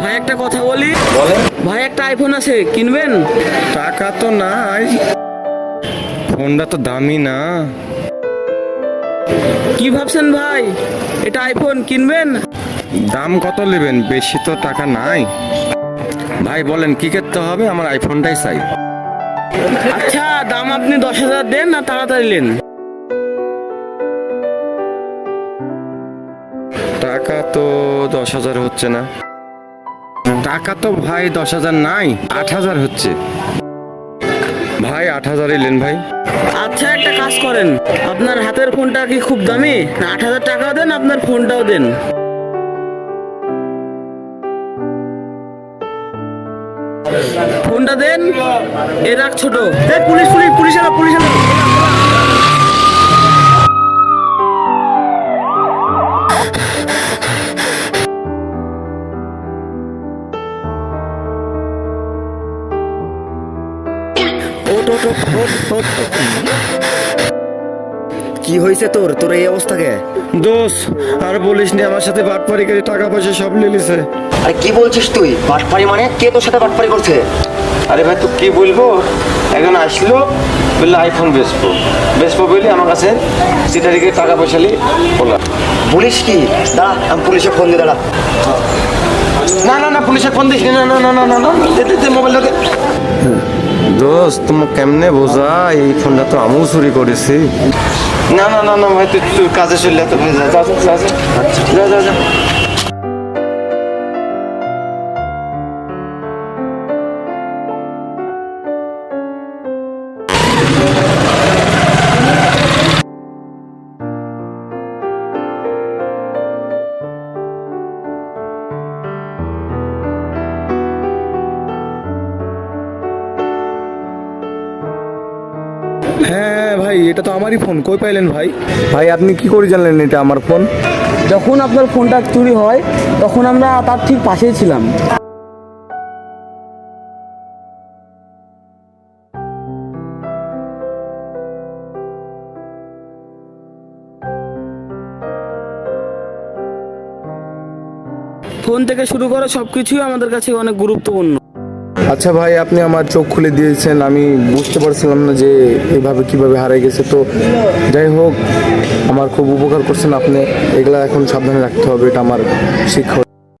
ভাই একটা কথা বলি। ভাই একটা আইফোন আছে কিনবেন? টাকা তো নাই। ফোনটা তো দামি না। কি ভাবছেন ভাই? এটা আইফোন কিনবেন? দাম কত নেবেন? বেশি তো টাকা নাই। ভাই বলেন কি করতে হবে? আমার আইফোনটাই চাই। আচ্ছা দাম আপনি দশ হাজার দেন না তাড়াতাড়ি নেন। টাকা তো দশ হাজার হচ্ছে না। টাকা তো ভাই দশ হাজার নাই আট হাজার হচ্ছে ভাই আট হাজার লেন ভাই আচ্ছা একটা কাজ করেন আপনার হাতের ফোনটা কি খুব দামি আট হাজার টাকাও দেন আপনার ফোনটাও দেন ফোনটা দেন এ রাখ ছোট এ, পুলিশ পুলিশ পুলিশ পুলিশ কি হয়েছে তোর? তোর এই অবস্থাকে দোষ আর বলিস নি আমার সাথে বাটপারি করে টাকা পয়সা সব লিলিছে আরে কি বলছিস তুই? বাটপারি মানে? কে তোর সাথে বাটপারি করছে? আরে ভাই তুই কি বলব? একজন আসলো বলল আইফোন বেচবো। বেচবো বলে আমার কাছে চিঠারিকে টাকা পয়সা লি বললাম বলিস কি? দাঁড়া আমি পুলিশে ফোন দিয়ে দাঁড়া। না না না পুলিশে ফোন দিস না। না না না না না দে দে দে মোবাইলটা দে দোস্ত তুমি কেমনে বোঝা? এই ফোনটা তো আমিও চুরি করেছি। না না না না ভাই তুই তুই কাজে চললে তো ভাই যা যা যা যা যা যা। হ্যাঁ ভাই এটা তো আমারই ফোন কই পাইলেন ভাই? ভাই আপনি কি করে জানলেন এটা আমার ফোন যখন আপনার ফোনটা চুরি হয় তখন আমরা তার ঠিক পাশেই ছিলাম। ফোন থেকে শুরু করে সবকিছুই আমাদের কাছে অনেক গুরুত্বপূর্ণ। আচ্ছা ভাই, আপনি আমার চোখ খুলে দিয়েছেন। আমি বুঝতে পারছিলাম না যে এভাবে কীভাবে হারিয়ে গেছে। তো যাই হোক, আমার খুব উপকার করছেন আপনি। এগুলা এখন সাবধানে রাখতে হবে, এটা আমার শিক্ষা।